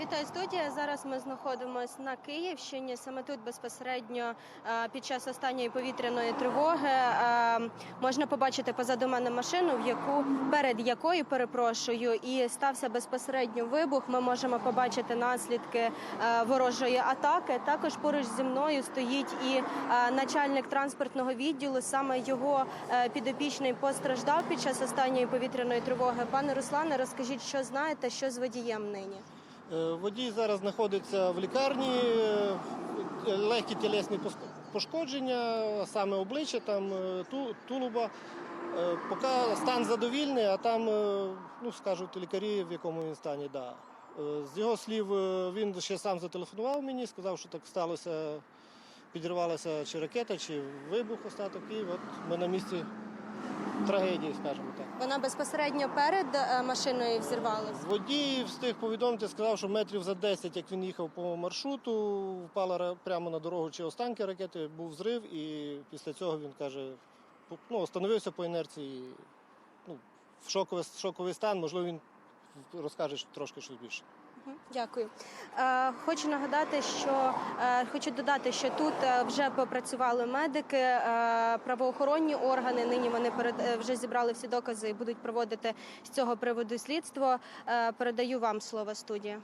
Вітаю студія. Зараз ми знаходимося на Київщині. Саме тут безпосередньо е, під час останньої повітряної тривоги е, можна побачити позаду мене машину, в яку перед якою перепрошую, і стався безпосередньо вибух. Ми можемо побачити наслідки е, ворожої атаки. Також поруч зі мною стоїть і начальник транспортного відділу. Саме його підопічний постраждав під час останньої повітряної тривоги. Пане Руслане, розкажіть, що знаєте, що з водієм нині? Е, Водій зараз знаходиться в лікарні, е, легкі тілесні пошкодження, саме обличчя, там е, тулуба. Поки стан задовільний, а там, ну скажуть лікарі, в якому він стані. Да. З його слів, він ще сам зателефонував мені, сказав, що так сталося, підірвалася чи ракета, чи вибух остаток, і от ми на місці трагедії, скажімо так. Вона безпосередньо перед е, машиною взірвалася. Водій встиг повідомити, сказав, що метрів за 10, як він їхав по маршруту, впала прямо на дорогу чи останки ракети, був зрив, і після цього він каже, ну, остановився по інерції. Ну, в шоковий, шоковий стан, можливо, він розкаже трошки щось більше. Дякую. Е, хочу нагадати, що е, хочу додати, що тут е, вже попрацювали медики, правоохоронні органи. Нині вони вже зібрали всі докази і будуть проводити з цього приводу слідство. Передаю вам слово студія.